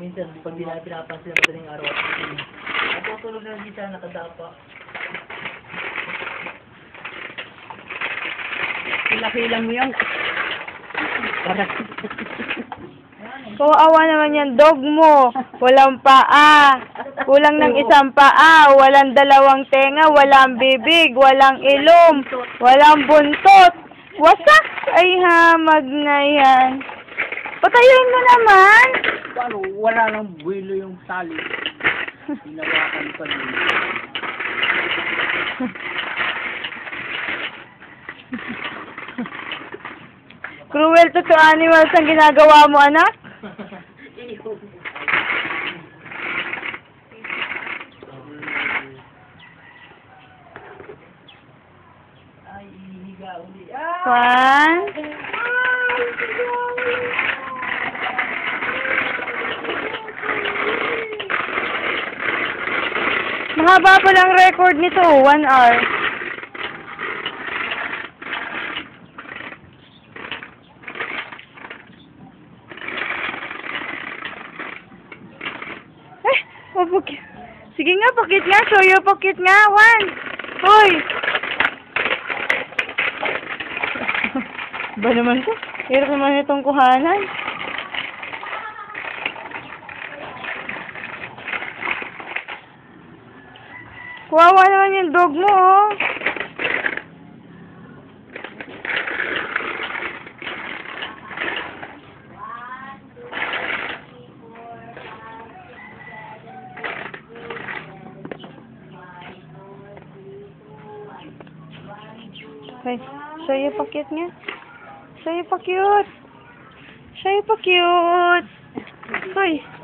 Minsan, pag di namin pinapansin na madaling araw at gising. Natutulog na hindi siya nakadapa. Hila-hila mo yan. Kawawa naman yan, dog mo. Walang paa. Kulang ng isang paa. Walang dalawang tenga. Walang bibig. Walang ilong. Walang buntot. Wasak. Ay, hamag na yan. Patayin mo naman. Paano? Wala nang buwilo yung tali. Hinawakan pa rin. Cruel to to animals ang ginagawa mo, anak. Ay, higa uli. Ah! One. Mahaba pa lang record nito, one hour. Eh, oh, paki- Sige nga, pakit nga. Show your pakit nga. One. Hoy. ba naman ito? Hirap naman itong kuhanan. Kuwawa naman yung dog mo, oh. Hoy, show your pakit nga. Show your pa cute. Show your pa cute. Hoy.